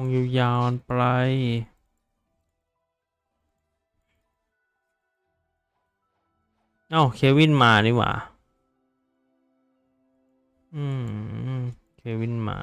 งอยู่ยาวๆกันไปเอ้าเควินมานี่หว่า อืม เควินมา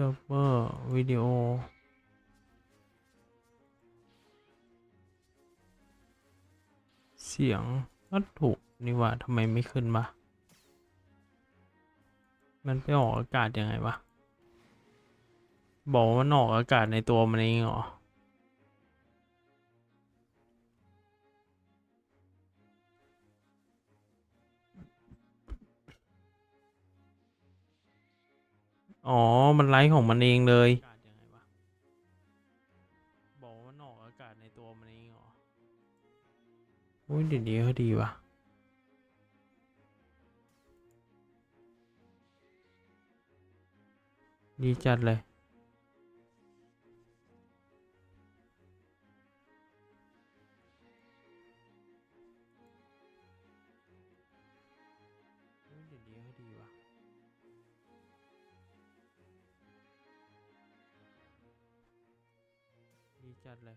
ซิร์ฟเวอร์วิดีโอเสียงก็ถูกนี่ว่าทำไมไม่ขึ้นวะมันไปออกอากาศยังไงวะ บอกว่ามันออกอากาศในตัวมันเองเหรอ อ๋อ มันไลฟ์ของมันเองเลยบอกว่ามันออกอากาศในตัวมันเองเหรออุ้ยเดี๋ยวนี้เขาดีว่ะดีจัดเลยอุ๊ย ดีจัดเลย